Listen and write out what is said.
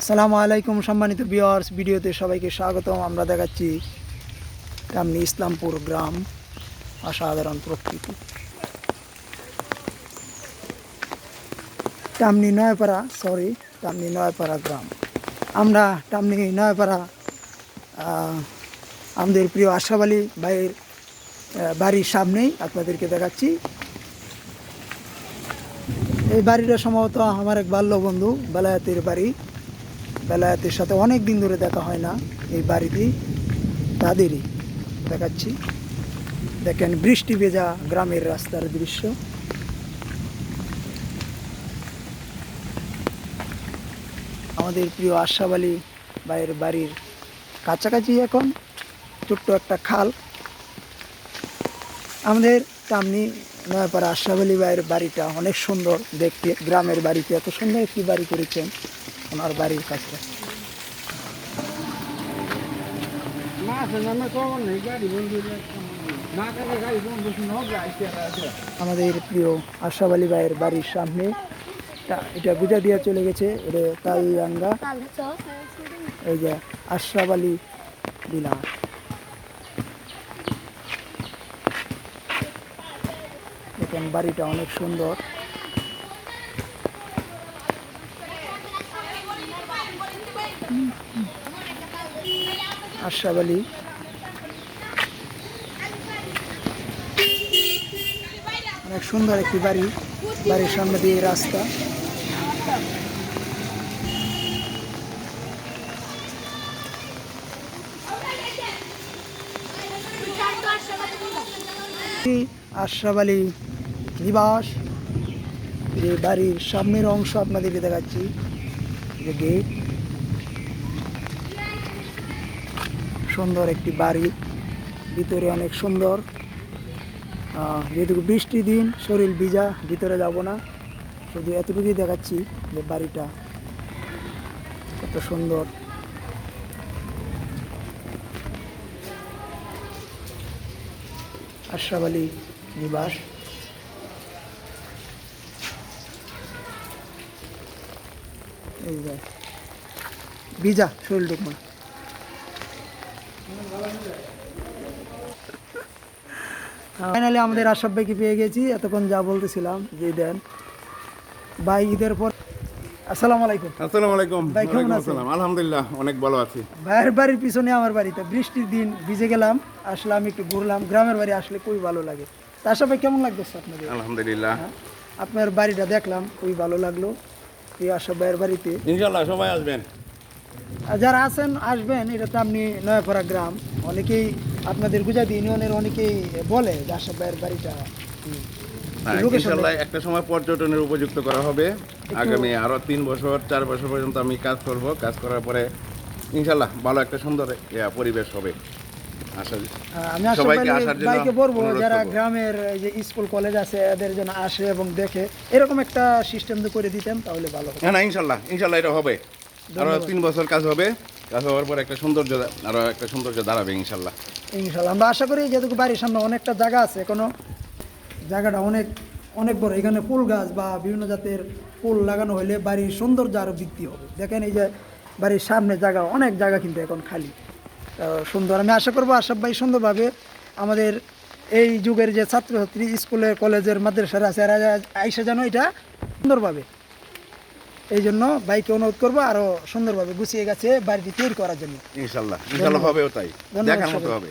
আসসালামু আলাইকুম সম্মানিত বিয়ার্স ভিডিওতে সবাইকে স্বাগতম। আমরা দেখাচ্ছি টামনি ইসলামপুর গ্রাম অসাধারণ প্রকৃতি। টামনি নয়পাড়া সরি টামনি নয়পাড়া গ্রাম। আমরা টামনি নয়পাড়া আমাদের প্রিয় আশরাফ আলী ভাইয়ের বাড়ির সামনেই আপনাদেরকে দেখাচ্ছি। এই বাড়িটা সম্ভবত আমার এক বাল্য বন্ধু বেলায়েতের বাড়ি। বেলায়েতের সাথে অনেক দিন ধরে দেখা হয় না এই বাড়িতেই তাদেরই দেখাচ্ছি। দেখেন, বৃষ্টি ভেজা গ্রামের রাস্তার দৃশ্য। আমাদের প্রিয় আশরাফ আলী ভাইয়ের বাড়ির কাছাকাছি এখন ছোট্ট একটা খাল। আমাদের সামনে নয়াপাড়া আশরাফ আলী বাড়িটা অনেক সুন্দর দেখতে। গ্রামের বাড়িতে এত সুন্দর একটি বাড়ি করেছেন। ওনার বাড়ির কাছে। আমাদের প্রিয় আশরাফ আলী ভাইয়ের বাড়ির সামনে। এটা গুজা দিয়ে চলে গেছে এটা এই যে আশরাফ আলী বিলা দেখেন বাড়িটা অনেক সুন্দর। আশরাফ আলী। অনেক সুন্দর একটি বাড়ি, বাড়ির সামনে দিয়ে রাস্তা। আশরাফ নিবাস। যে বাড়ির সামনের অংশ আপনাদেরকে দেখাচ্ছি যে গেট সুন্দর একটি বাড়ি, ভিতরে অনেক সুন্দর। যেহেতু বৃষ্টি দিন, শরীর ভিজা, ভিতরে যাব না। শুধু এতটুকুই দেখাচ্ছি যে বাড়িটা কত সুন্দর। আশরাফ আলী নিবাস। ভিজা, শরীর ডুকমা ফাইনালি আমাদের আশরাফ ভাইকে পেয়ে গেছি। এতক্ষণ যা বলতেছিলাম যে দেন। ভাই ঈদের পর আসসালামু আলাইকুম। আসসালামু আলাইকুম। ভাই, কেমন আছেন? আসসালাম। আলহামদুলিল্লাহ অনেক ভালো আছি। ভাইয়ের বাড়ির পিছনে আমার বাড়িতে। বৃষ্টির দিন ভিজে গেলাম আসলাম একটু ঘুরলাম। গ্রামের বাড়ি আসলে খুবই ভালো লাগে। তা ভাই কেমন লাগতেছে আপনাদের? আলহামদুলিল্লাহ। হ্যাঁ? আপনার বাড়িটা দেখলাম খুবই ভালো লাগল। এই ভাইয়ের বাড়িতে। ইনশাল্লাহ সবাই আসবেন। যারা আছেন আসবেন এটা তো আপনি নয়াপাড়া গ্রাম। অনেকেই আপনাদের গুজাদি ইউনিয়নের অনেকেই বলে যে আশরাফ ভাইয়ের বাড়িটা। ইনশাল্লাহ একটা সময় পর্যটনের উপযুক্ত করা হবে। আগামী আরও তিন বছর চার বছর পর্যন্ত আমি কাজ করব। কাজ করার পরে ইনশাল্লাহ ভালো একটা সুন্দর পরিবেশ হবে। আশা আমি জন্য ভাইকে বলব যারা গ্রামের যে স্কুল কলেজ আছে এদের যেন আসে এবং দেখে। এরকম একটা সিস্টেম করে দিতেন তাহলে ভালো হ্যাঁ না ইনশাল্লাহ ইনশাল্লাহ এটা হবে। আরও তিন বছর কাজ হবে কাজ হওয়ার পর একটা সৌন্দর্য আরও একটা সৌন্দর্য দাঁড়াবে ইনশাল্লাহ। ইনশাল্লাহ। আমরা আশা করি যেহেতু বাড়ির সামনে অনেকটা জায়গা আছে এখনও জায়গাটা অনেক অনেক বড়। এখানে ফুল গাছ বা বিভিন্ন জাতের ফুল লাগানো হলে বাড়ির সৌন্দর্য আরও বৃদ্ধি হবে। দেখেন এই যে বাড়ির সামনে জায়গা অনেক জায়গা কিন্তু এখন খালি। সুন্দর। আমি আশা করব আশাফ ভাই সুন্দরভাবে আমাদের এই যুগের যে ছাত্রছাত্রী স্কুলের কলেজের মাদ্রাসার আছে এরা আইসা যেন এটা সুন্দরভাবে এই জন্য বাইকে অনুরোধ করব আরও সুন্দরভাবে গুছিয়ে গেছে বাড়িটি তৈরি করার জন্য। ইনশাল্লাহ। ইনশাল্লাহ হবেও তাই। দেখার মতো হবে।